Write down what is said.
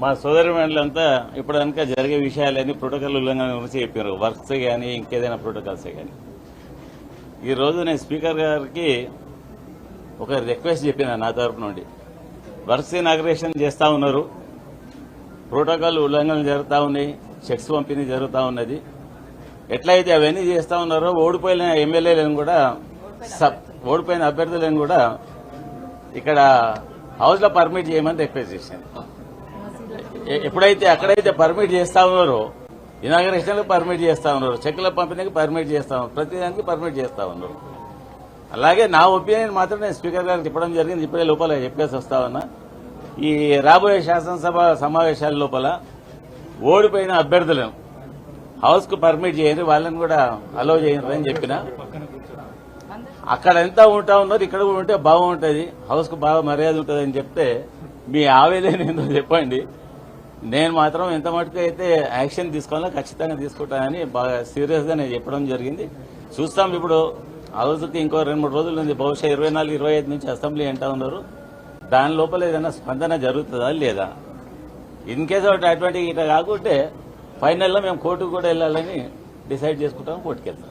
మా సోదరి మండలంతా ఇప్పుడు జరిగే విషయాలన్నీ ప్రోటోకాల్ ఉల్లంఘన గురించి చెప్పారు. వర్క్స్ కానీ ఇంకేదైనా ప్రోటోకాల్స్ కానీ ఈరోజు నేను స్పీకర్ గారికి ఒక రిక్వెస్ట్ చెప్పిన నా తరపు నుండి. వర్క్స్ ఇనాగ్రేషన్ చేస్తూ ఉన్నారు. ప్రోటోకాల్ ఉల్లంఘనలు జరుగుతూ ఉన్నాయి. చెక్స్ పంపిణీ జరుగుతూ ఉన్నది. ఎట్లయితే అవన్నీ చేస్తూ ఉన్నారో ఓడిపోయిన ఎమ్మెల్యేలను కూడా సబ్- ఓడిపోయిన అభ్యర్థులను కూడా ఇక్కడ హౌస్లో పర్మిట్ చేయమని రిక్వెస్ట్ చేశాను. ఎప్పుడైతే ఎక్కడైతే పర్మిట్ చేస్తా ఉన్నారో ఇనాగరేషన్లకు పర్మిట్ చేస్తా ఉన్నారు చెక్కుల పంపిణీకి పర్మిట్ చేస్తా ఉన్నారు ప్రతిదానికి పర్మిట్ చేస్తా ఉన్నారు. అలాగే నా ఒపీనియన్ మాత్రం నేను స్పీకర్ గారికి చెప్పడం జరిగింది ఇప్పుడే లోపల చెప్పేసి వస్తా ఉన్నా. ఈ రాబోయే శాసనసభ సమావేశాల లోపల ఓడిపోయిన అభ్యర్థులను హౌస్కు పర్మిట్ చేయండి వాళ్ళని కూడా అలో చేయండి అని చెప్పిన. అక్కడ ఎంత ఉంటా ఉన్నారు ఇక్కడ కూడా ఉంటే బాగుంటుంది హౌస్కు బాగా మర్యాద ఉంటుంది అని చెప్తే మీ ఆవేదన ఏందో చెప్పండి. నేను మాత్రం ఎంత మటుకు అయితే యాక్షన్ తీసుకోవాలో ఖచ్చితంగా తీసుకుంటానని బాగా సీరియస్గా నేను చెప్పడం జరిగింది. చూస్తాం ఇప్పుడు ఆ రోజుకి ఇంకో రెండు మూడు రోజులు ఉంది. బహుశా ఇరవై నాలుగు ఇరవై ఐదు నుంచి అసెంబ్లీ అంటా ఉన్నారు. దాని లోపల ఏదైనా స్పందన జరుగుతుందా లేదా? ఇన్ కేస్ ఒకటి అటువంటి ఇట్లా కాకుంటే ఫైనల్లో మేము కోర్టుకు కూడా వెళ్ళాలని డిసైడ్ చేసుకుంటాం కోర్టుకు వెళ్తాం